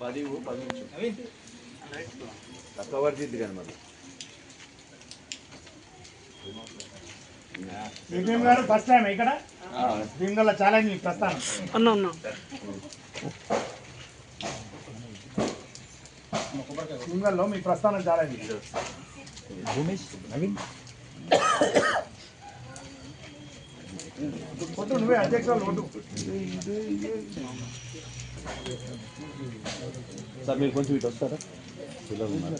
పది పది కానీ మరి. గారు ఫస్ట్ టైం ఇక్కడ? దీనివల్ల ఛాలెంజ్ ప్రస్థానం అన్నా అన్నా. మీ ప్రస్థానం ఛాలెంజ్ నవీన్. కొట్టు నువ్వే అధ్యక్షులు కొట్టు సార్ మీరు కొంచెం ఇటు వస్తారా పిల్లలు ఉన్నారు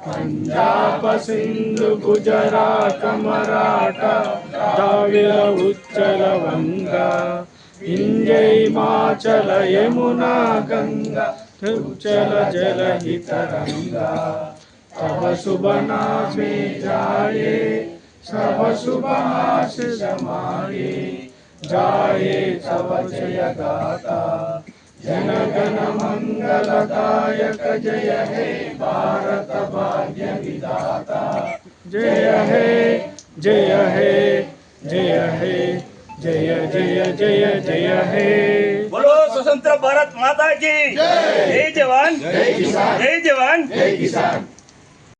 पंजाब सिंधु गुजरात मराठा द्राविड उच्चल वंगा इंजय माचल यमुना गंगा उच्चल जल तरंगा तब शुभ नाश में जाए सब आश समाये जाए सब जय गाता जन गण मंगलदायक जय हे भारत भाग्य विधाता जय हे जय हे जय हे जय जय जय जय हे बोलो स्वतंत्र भारत माता की जय जवान जय जवान जय किसान